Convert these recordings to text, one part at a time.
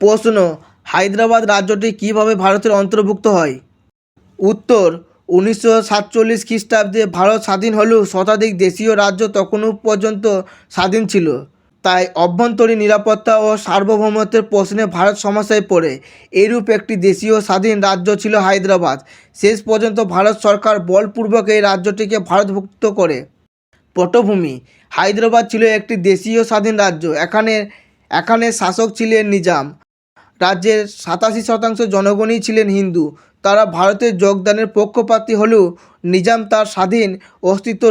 প্রশ্ন, হায়দ্রাবাদ রাজ্যটি কীভাবে ভারতের অন্তর্ভুক্ত হয়? উত্তর, উনিশশো সাতচল্লিশ খ্রিস্টাব্দে ভারত স্বাধীন হলেও শতাধিক দেশীয় রাজ্য তখনও পর্যন্ত স্বাধীন ছিল। তাই অভ্যন্তরীণ নিরাপত্তা ও সার্বভৌমত্বের প্রশ্নে ভারত সমস্যায় পড়ে। এরূপ একটি দেশীয় স্বাধীন রাজ্য ছিল হায়দ্রাবাদ। শেষ পর্যন্ত ভারত সরকার বলপূর্বক এই রাজ্যটিকে ভারতভুক্ত করে। পটভূমি, হায়দ্রাবাদ ছিল একটি দেশীয় স্বাধীন রাজ্য। এখানে এখানে শাসক ছিলেন নিজাম। রাজ্যের সাতাশি শতাংশ জনগণই ছিলেন হিন্দু। তারা ভারতের যোগদানের পক্ষপাতী হলেও নিজাম তার স্বাধীন অস্তিত্ব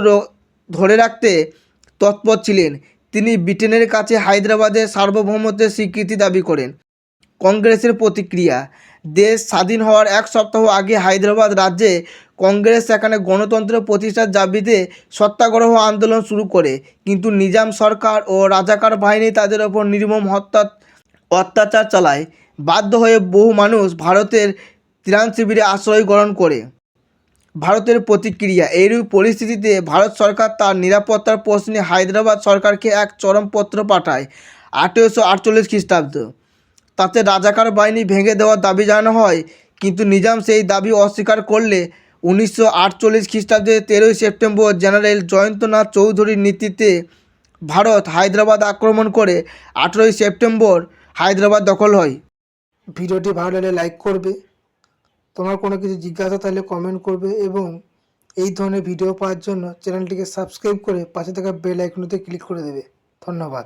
ধরে রাখতে তৎপর ছিলেন। তিনি ব্রিটেনের কাছে হায়দ্রাবাদের সার্বভৌমত্বের স্বীকৃতি দাবি করেন। কংগ্রেসের প্রতিক্রিয়া, দেশ স্বাধীন হওয়ার এক সপ্তাহ আগে হায়দ্রাবাদ রাজ্যে কংগ্রেস সেখানে গণতন্ত্র প্রতিষ্ঠার দাবিতে সত্যাগ্রহ আন্দোলন শুরু করে। কিন্তু নিজাম সরকার ও রাজাকার বাহিনী তাদের ওপর নির্মম হত্যা অত্যাচার চালায়, বাধ্য হয়ে বহু মানুষ ভারতের ত্রাণ শিবিরে আশ্রয় গ্রহণ করে। ভারতের প্রতিক্রিয়া এইরূপ পরিস্থিতিতে ভারত সরকার তার নিরাপত্তার প্রশ্নে হায়দ্রাবাদ সরকারকে এক চরমপত্র পাঠায় আঠেরোশো আটচল্লিশ খ্রিস্টাব্দ। তাতে রাজাকার বাহিনী ভেঙে দেওয়ার দাবি জানানো হয়, কিন্তু নিজাম সেই দাবি অস্বীকার করলে উনিশশো আটচল্লিশ খ্রিস্টাব্দে তেরোই সেপ্টেম্বর জেনারেল জয়ন্তনাথ চৌধুরীর নেতৃত্বে ভারত হায়দ্রাবাদ আক্রমণ করে আঠেরোই সেপ্টেম্বর হায়দ্রাবাদ দখল হয়। ভিডিওটি ভালো লাগলে লাইক করবে। তোমার কোনো কিছু জিজ্ঞাসা তাহলে কমেন্ট করবে এবং এই ধরনের ভিডিও পাওয়ার জন্য চ্যানেলটিকে সাবস্ক্রাইব করে পাশে থাকা বেল আইকনতে ক্লিক করে দেবে। ধন্যবাদ।